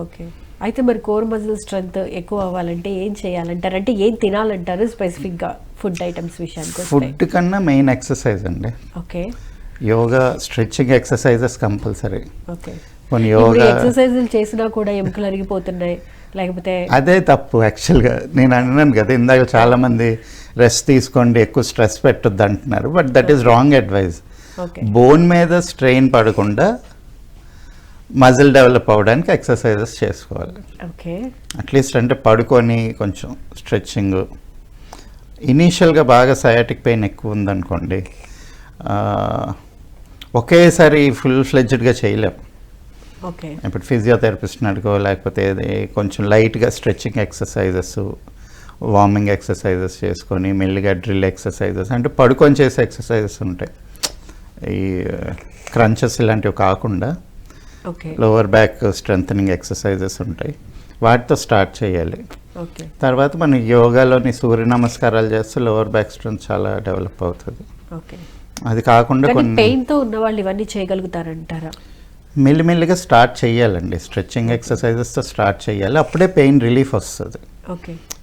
Okay. అయితే మరి core muscle strength ఎక్కువ అవ్వాలంటే ఏం చేయాలంటారు? అంటే ఏం తినాలంటారు స్పెసిఫిక్గా ఫుడ్ ఐటమ్స్ విషయానికి ఫుడ్ కన్నా మెయిన్ ఎక్సర్సైజ్ అండి. Okay. Yoga stretching exercises compulsory. Okay. కొన్ని యోగా ఎక్సర్సైజులు చేసినా కూడా ఎముకలు అరిగిపోతున్నాయి. లేకపోతే అదే తప్పు యాక్చువల్గా. నేను అన్నాను కదా ఇందాక చాలా మంది రెస్ట్ తీసుకోండి ఎక్కువ స్ట్రెస్ పెట్టొద్దు అంటున్నారు. But that is wrong advice. Okay. Bone మీద స్ట్రెయిన్ పడకుండా మజిల్ డెవలప్ అవ్వడానికి ఎక్సర్సైజెస్ చేసుకోవాలి. ఓకే. అట్లీస్ట్ అంటే పడుకొని కొంచెం స్ట్రెచ్చింగ్. ఇనీషియల్గా బాగా సయాటిక్ పెయిన్ ఎక్కువ ఉందనుకోండి ఒకేసారి ఫుల్ ఫ్లెడ్జ్డ్గా చేయలేం. ఓకే. ఇప్పుడు ఫిజియోథెరపిస్ట్ని అడుగో లేకపోతే కొంచెం లైట్గా స్ట్రెచ్చింగ్ ఎక్సర్సైజెస్ వార్మింగ్ ఎక్సర్సైజెస్ చేసుకొని మెల్లిగా డ్రిల్ ఎక్సర్సైజెస్ అంటే పడుకొని చేసే ఎక్సర్సైజెస్ ఉంటాయి. ఈ క్రంచెస్ ఇలాంటివి కాకుండా లోవర్ బ్యాక్ స్ట్రెంథనింగ్ ఎక్సర్సైజెస్ ఉంటాయి. వాటితో స్టార్ట్ చేయాలి. ఓకే తర్వాత మన యోగాలోని సూర్య నమస్కారాలు చేస్తే లోవర్ బ్యాక్ స్ట్రెంత్ చాలా డెవలప్ అవుతుంది. ఓకే అది కాకుండా కానీ కొన్ని పెయిన్తో ఉన్న వాళ్ళు ఇవన్నీ చేయగలుగుతారంటారా? మెల్లిమెల్లిగా స్టార్ట్ చేయాలండి. స్ట్రెచ్చింగ్ ఎక్సర్సైజెస్తో స్టార్ట్ చేయాలి. అప్పుడే పెయిన్ రిలీఫ్ వస్తుంది.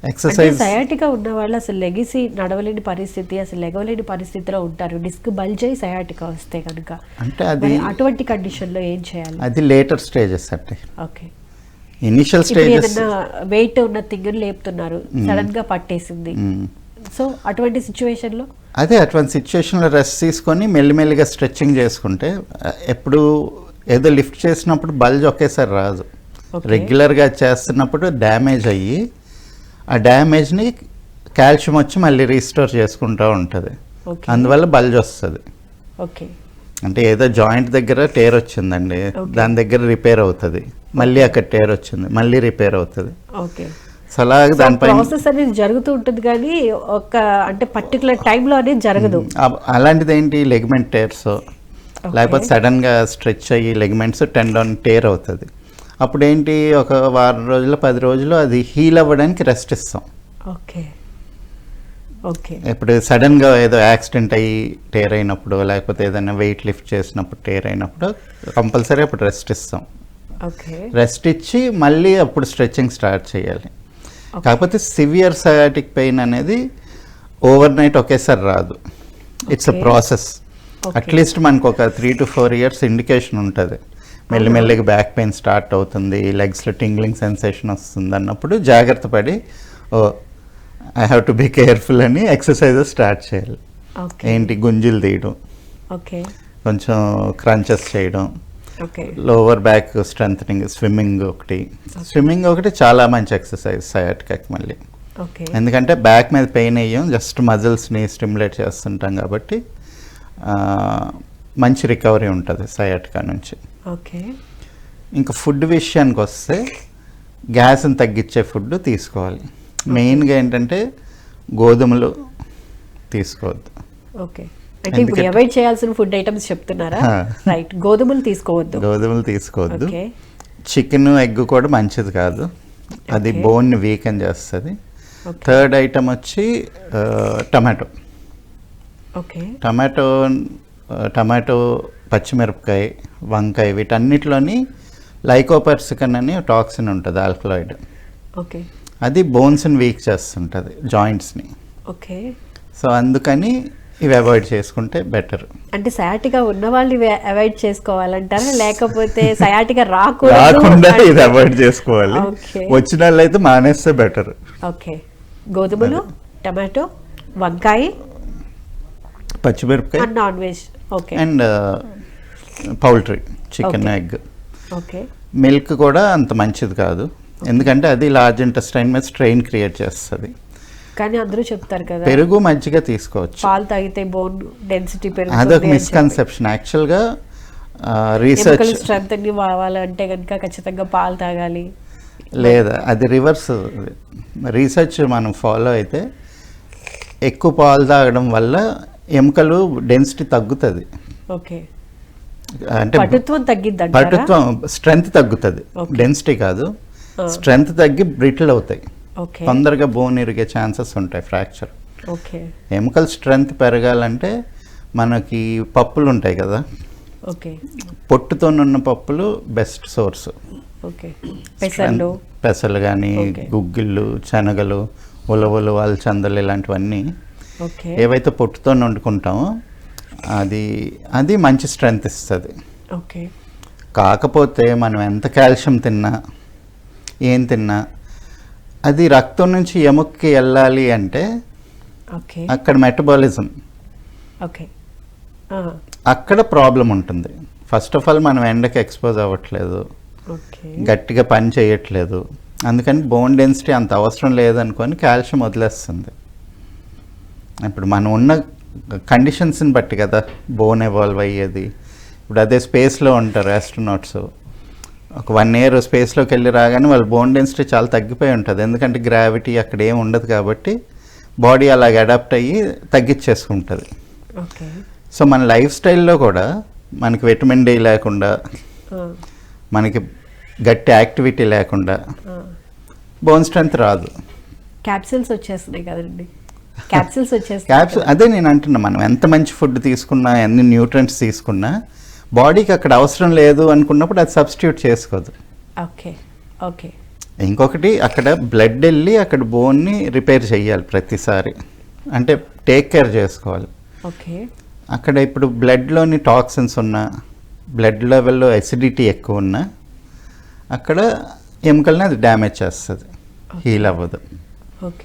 ఎక్సర్సైజ్ సయాటిగా ఉన్న వాళ్ళు అసలు లెగిసి నడవలేని పరిస్థితి అసలు లెగవలేని పరిస్థితిలో ఉంటారు. డిస్క్ బల్జ్ అయి సయాటికా వస్తే కనుక. అంటే అది అటువంటి కండిషన్లో ఏం చేయాలి? అది లేటర్ స్టేజెస్ అంటే ఓకే. ఇనిషియల్ స్టేజెస్ వెయిట్ ఉన్న తింగని లేపుతున్నారు. సడన్గా పట్టేసింది. సో అటువంటి సిచ్యువేషన్లో అదే అటువంటి సిచ్యువేషన్లో రెస్ట్ తీసుకొని మెల్లిమెల్లిగా స్ట్రెచ్చింగ్ చేసుకుంటే ఎప్పుడు ఏదో లిఫ్ట్ చేసినప్పుడు బల్జ్ ఒకేసారి రాదు. రెగ్యులర్గా చేస్తున్నప్పుడు డ్యామేజ్ అయ్యి ఆ డ్యామేజ్ని కాల్షియం వచ్చి మళ్ళీ రీస్టోర్ చేసుకుంటూ ఉంటుంది. అందువల్ల బల్జ్ వస్తుంది. ఓకే. అంటే ఏదో జాయింట్ దగ్గర టేర్ వచ్చిందండి. దాని దగ్గర రిపేర్ అవుతుంది. మళ్ళీ అక్కడ టేర్ వచ్చింది. మళ్ళీ రిపేర్ అవుతుంది. ఓకే. సో అలాగే దానిపైన ప్రాసెస్ అనేది జరుగుతూ ఉంటుంది కానీ ఒక అంటే పర్టికులర్ టైంలో అనేది జరగదు అలాంటిది ఏంటి లెగ్మెంట్ టేర్స్. లేకపోతే సడన్గా స్ట్రెచ్ అయ్యి లెగ్మెంట్స్ టెండన్ టేర్ అవుతుంది. అప్పుడు ఏంటి ఒక వారం రోజులు పది రోజులు అది హీల్ అవ్వడానికి రెస్ట్ ఇస్తాం. ఓకే ఓకే ఇప్పుడు సడన్గా ఏదో యాక్సిడెంట్ అయ్యి టేర్ అయినప్పుడు లేకపోతే ఏదైనా వెయిట్ లిఫ్ట్ చేసినప్పుడు టేర్ అయినప్పుడు కంపల్సరీ అప్పుడు రెస్ట్ ఇస్తాం. ఓకే రెస్ట్ ఇచ్చి మళ్ళీ అప్పుడు స్ట్రెచ్చింగ్ స్టార్ట్ చేయాలి. కాకపోతే సివియర్ సయాటిక్ పెయిన్ అనేది ఓవర్ నైట్ ఒకేసారి రాదు. It's a. ప్రాసెస్. అట్లీస్ట్ మనకు ఒక three to four years indication ఉంటుంది. మెల్లిమెల్లిగా బ్యాక్ పెయిన్ స్టార్ట్ అవుతుంది లెగ్స్లో టింగ్లింగ్ సెన్సేషన్ వస్తుంది అన్నప్పుడు జాగ్రత్త పడి ఓ I have to be careful అని ఎక్సర్సైజెస్ స్టార్ట్ చేయాలి. ఏంటి? గుంజులు తీయడం. ఓకే కొంచెం క్రంచెస్ చేయడం. Okay lower back strength swimming ఒకటి. స్విమ్మింగ్ ఒకటి చాలా మంచి ఎక్సర్సైజ్ సయాటిక్ మళ్ళీ. ఎందుకంటే బ్యాక్ మీద పెయిన్ అయ్యాం జస్ట్ మజిల్స్ని స్టిమ్యులేట్ చేస్తుంటాం కాబట్టి మంచి రికవరీ ఉంటుంది సయాటికా నుంచి. ఓకే. ఇంకా ఫుడ్ విషయానికి వస్తే గ్యాస్ని తగ్గించే ఫుడ్ తీసుకోవాలి. మెయిన్గా ఏంటంటే గోధుమలు తీసుకోవద్దు. ఓకే. అంటే ఇప్పుడు అవాయిడ్ చేయాల్సిన ఫుడ్ ఐటమ్స్ చెప్తున్నారా. రైట్. గోధుమలు తీసుకోవద్దు. గోధుమలు తీసుకోవద్దు. చికెన్ ఎగ్ కూడా మంచిది కాదు. అది. బోన్ని వీకెన్ చేస్తుంది. థర్డ్ ఐటమ్ వచ్చి టమాటో. ఓకే. టమాటో టమాటో పచ్చిమిరపకాయ వంకాయ వీటన్నిటిలోని లైకోపర్సికన్ అని టాక్సిన్ ఉంటుంది ఆల్కలాయిడ్. ఓకే. అది బోన్స్ని వీక్ చేస్తుంటుంది జాయింట్స్ని. ఓకే. సో అందుకని ఇవి అవాయిడ్ చేసుకుంటే బెటర్. అంటే సయాటిగా ఉన్న వాళ్ళు అవాయిడ్ చేసుకోవాలంటారా? లేకపోతే సయాటిగా రాకూడదు రాకుండా ఇది అవాయిడ్ చేసుకోవాలి. వచ్చిన వాళ్ళు అయితే మానేస్తే బెటర్. ఓకే. గోధుమలు టమాటో వంకాయ పచ్చిమిరపకాయ and non veg. Okay. And poultry chicken. Egg. Okay. Milk కూడా అంత మంచిది కాదు. ఎందుకంటే అది లార్జ్ ఇంటెస్టైన్ మీద స్ట్రెయిన్ క్రియేట్ చేస్తుంది. కానీ అందరూ చెప్తారు కదా పెరుగు మజ్జిగ తీసుకోవచ్చు. పాలు తాగితే బోన్ డెన్సిటీ అదొక మిస్కన్సెప్షన్. యాక్చువల్గా రీసెర్చ్ స్ట్రెంత్ కావాలంటే కనుక ఖచ్చితంగా పాలు తాగాలి. లేదా అది రివర్స్ రీసెర్చ్ మనం ఫాలో అయితే ఎక్కువ పాలు తాగడం వల్ల ఎముకలు డెన్సిటీ తగ్గుతుంది. ఓకే. అంటే పటుత్వం తగ్గిద్ది పటుత్వం స్ట్రెంగ్త్ తగ్గుతుంది. డెన్సిటీ కాదు. స్ట్రెంగ్త్ తగ్గి బ్రిటిల్ అవుతాయి. తొందరగా బోన్ ఇరిగే ఛాన్సెస్ ఉంటాయి ఫ్రాక్చర్. ఓకే. ఎముకల స్ట్రెంగ్త్ పెరగాలంటే మనకి పప్పులు ఉంటాయి కదా. ఓకే. పొట్టుతో ఉన్న పప్పులు బెస్ట్ సోర్స్. పెసలు కానీ. గుగ్గిళ్ళు శనగలు ఉలవలు అలచందలు ఇలాంటివన్నీ ఓకే ఏవైతే పొట్టుతో వండుకుంటామో అది అది మంచి స్ట్రెంగ్త్ ఇస్తుంది. ఓకే. కాకపోతే మనం ఎంత కాల్షియం తిన్నా ఏం తిన్నా అది రక్తం నుంచి ఎముకకి వెళ్ళాలి అంటే అక్కడ మెటబాలిజం. ఓకే. అక్కడ ప్రాబ్లం ఉంటుంది. ఫస్ట్ ఆఫ్ ఆల్ మనం ఎండకి ఎక్స్పోజ్ అవ్వట్లేదు. గట్టిగా పని చేయట్లేదు. అందుకని బోన్ డెన్సిటీ అంత అవసరం లేదనుకొని కాల్షియం వదిలేస్తుంది. ఇప్పుడు మనం ఉన్న కండిషన్స్ని బట్టి కదా బోన్ ఎవాల్వ్ అయ్యేది. ఇప్పుడు అదే స్పేస్లో ఉంటారు ఆస్ట్రోనాట్స్ ఒక వన్ ఇయర్ స్పేస్లోకి వెళ్ళి రాగానే వాళ్ళ బోన్ డెన్సిటీ చాలా తగ్గిపోయి ఉంటుంది. ఎందుకంటే గ్రావిటీ అక్కడ ఏం ఉండదు కాబట్టి బాడీ అలాగ అడాప్ట్ అయ్యి తగ్గించేసుకుంటుంది. ఓకే. సో మన లైఫ్ స్టైల్లో కూడా మనకి విటమిన్ డి లేకుండా మనకి గట్టి యాక్టివిటీ లేకుండా బోన్ స్ట్రెంత్ రాదు. క్యాప్సిల్స్ వచ్చేస్తున్నాయి కదండి. క్యాప్సిల్స్ వచ్చేస్తాయి. క్యాప్స్ అదే నేను అంటున్నా మనం ఎంత మంచి ఫుడ్ తీసుకున్నా ఎన్ని న్యూట్రియంట్స్ తీసుకున్నా బాడీకి అక్కడ అవసరం లేదు అనుకున్నప్పుడు అది సబ్స్టిట్యూట్ చేసుకోదు. Okay okay. ఇంకొకటి అక్కడ బ్లడ్ వెళ్ళి అక్కడ బోన్ని రిపేర్ చేయాలి ప్రతిసారి. అంటే టేక్ కేర్ చేసుకోవాలి. ఓకే. అక్కడ ఇప్పుడు బ్లడ్లోని టాక్సిన్స్ ఉన్న బ్లడ్ లెవెల్లో ఎసిడిటీ ఎక్కువ ఉన్నా అక్కడ ఎముకల్ని అది డ్యామేజ్ చేస్తుంది. హీల్ అవ్వదు.